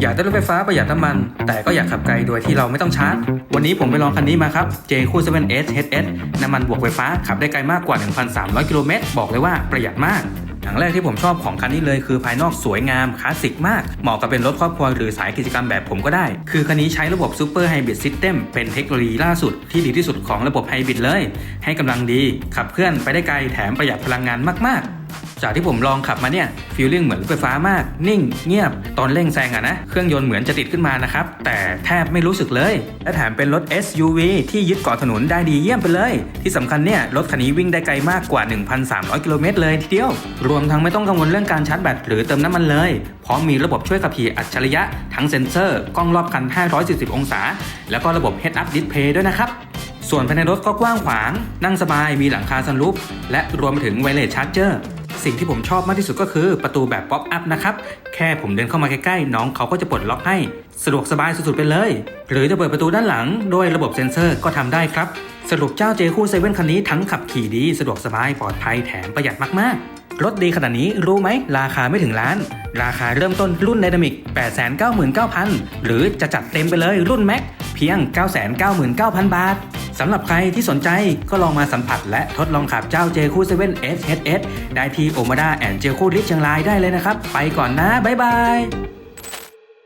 อยากได้รถไฟฟ้าประหยัดน้ำมัน แต่ก็อยากขับไกลโดยที่เราไม่ต้องชาร์จ วันนี้ผมไปลองคันนี้มาครับ J คู่ 7S HS น้ำมันบวกไฟฟ้าขับได้ไกลมากกว่า 1,300 กิโลเมตรบอกเลยว่าประหยัดมากอย่างแรกที่ผมชอบของคันนี้เลยคือภายนอกสวยงามคลาสสิกมาก เหมาะกับเป็นรถครอบครัวหรือสายกิจกรรมแบบผมก็ได้ คือคันนี้ใช้ระบบ Super Hybrid System เป็นเทคโนโลยีล่าสุดที่ดีที่สุดของระบบไฮบริดเลย ให้กำลังดี ขับเคลื่อนไปได้ไกลแถมประหยัดพลังงานมากๆ จากที่ผมลองขับมาเนี่ยฟีลลิ่งเหมือนรถไฟฟ้ามาก นิ่ง เงียบ ตอนเร่งแซงอะนะ เครื่องยนต์เหมือนจะติดขึ้นมานะครับ แต่แทบไม่รู้สึกเลย และแถมเป็นรถ SUV ที่ยึดเกาะถนนได้ดีเยี่ยมไปเลย ที่สำคัญเนี่ยรถคันนี้วิ่งได้ไกลมากกว่า 1,300 กิโลเมตรเลยทีเดียว รวมทั้งไม่ต้องกังวลเรื่องการชาร์จแบตหรือเติมน้ำมันเลยพร้อมมีระบบช่วยขับขี่อัจฉริยะทั้งเซ็นเซอร์กล้องรอบคัน 540 องศา แล้วก็ระบบ Head Up Display ด้วยนะครับส่วนภายในรถก็กว้างขวาง นั่งสบาย มีหลังคาซันรูฟและรวมไปถึงไวเลสชาร์จเจอร์ สิ่งที่ผมชอบมากที่สุดก็คือประตูแบบป๊อปอัพนะครับ แค่ผมเดินเข้ามาใกล้ๆ น้องเขาก็จะปลดล็อกให้ สะดวกสบายสุดๆไปเลย หรือจะเปิดประตูด้านหลัง ด้วยระบบเซ็นเซอร์ก็ทำได้ครับ สรุปเจ้าเจคู่เซเว่นคันนี้ทั้งขับขี่ดีสะดวกสบายปลอดภัยแถมประหยัดมากๆรถดีขนาดนี้รู้ไหม ราคาไม่ถึงล้าน ราคาเริ่มต้นรุ่น Dynamic 899,000 หรือจะจัดเต็มไปเลยรุ่น Max เพียง 999,000 บาท สำหรับใครที่สนใจก็ลองมาสัมผัสและทดลองขับเจ้า j คู่7 SHS ได้ที่โอมาดาแอนเจคู่ลิฟเชียงรายได้เลยนะครับ ไปก่อนนะ บ๊ายบาย